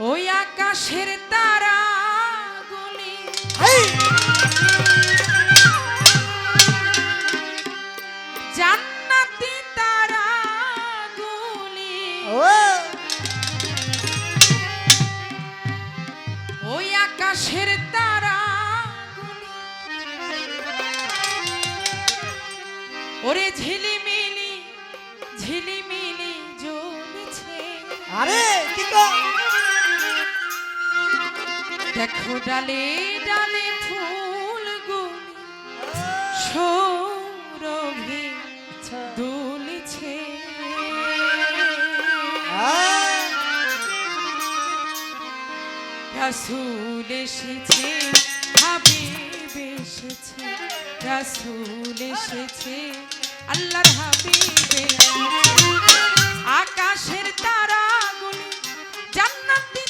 ওই আকাশের তারা গুলি! জান্নাতি তারা গুলি। ওই আকাশের তারা ওরে ঝিলিমিলি ঝিলিমিলি জ্বলছে। আরে কি কো দেখো ডালে ডালে ফুলগুলি সৌরভে দুলছে রাসুল এসেছে হাবিব এসেছে রাসুল এসেছে, আল্লাহর হাবিব। আকাশের তারাগুলি জান্নাতি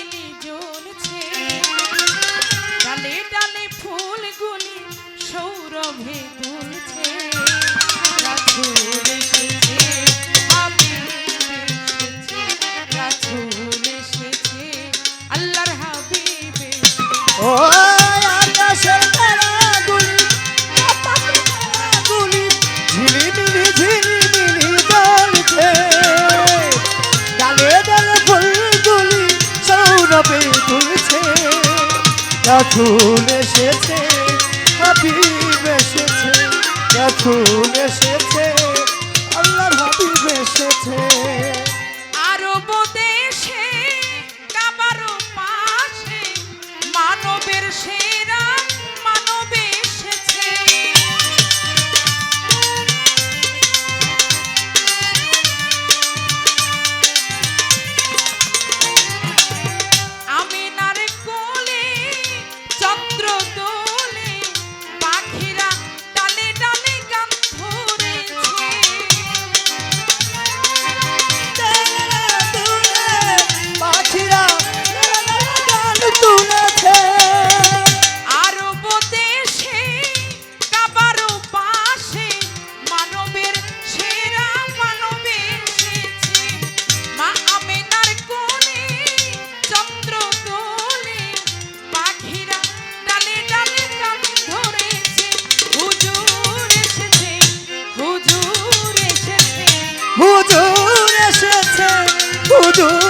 ঝিলিমিলি জ্বলছে। ডালে ডালে ফুলগুলি সৌরভে দুলছে রাসূল এসেছে, আমি এসেছে, রাসূল এসেছে, আল্লাহর হাবিব ও রাসূল এসেছে হাবিব এসেছে রাসূল এসেছে আল্লাহ হাবিব এসেছে। হুজুর।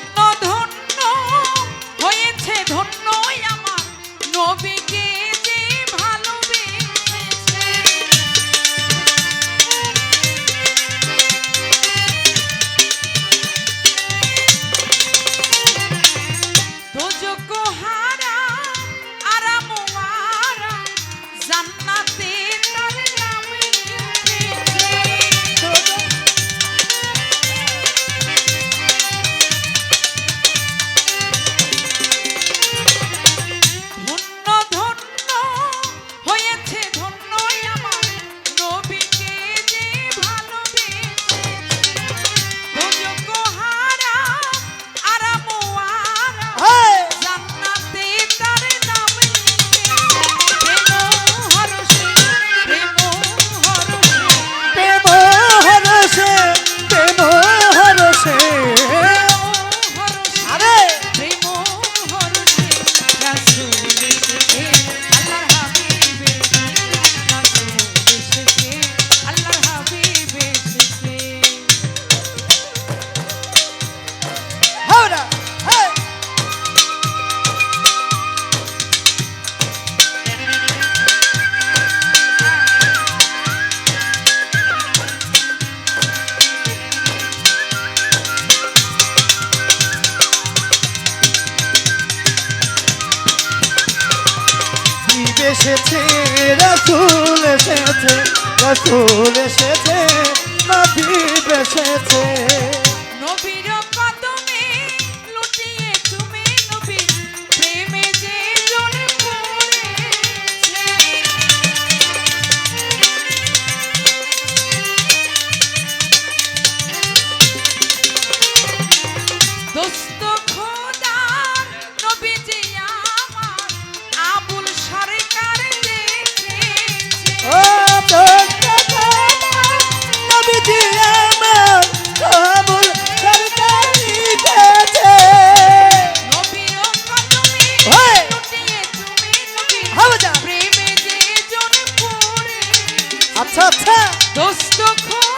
এসেছে রসুল এসেছে রসুল এসেছে নবী এসেছে। নবীর আচ্ছা আচ্ছা। দোস্ত খো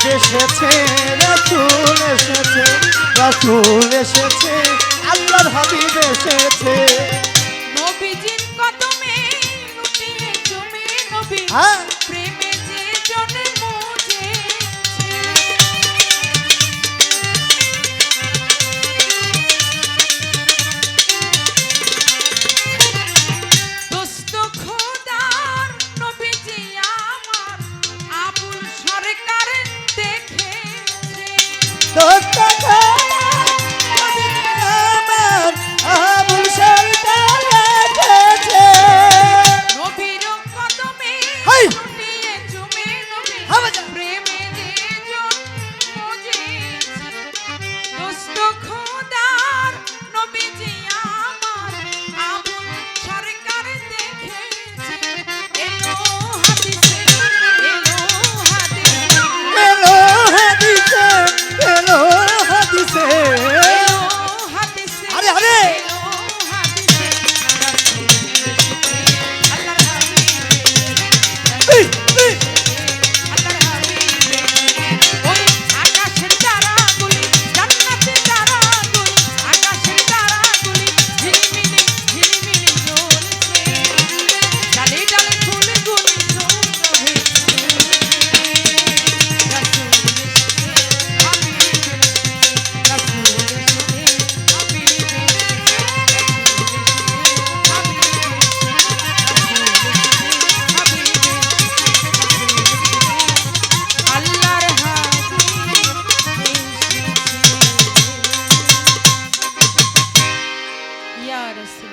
ঈদ এসেছে রাসুল এসেছে রাসুল এসেছে আল্লাহর হাবিব এসেছে। নবীজির কদমে নবী হ্যাঁ।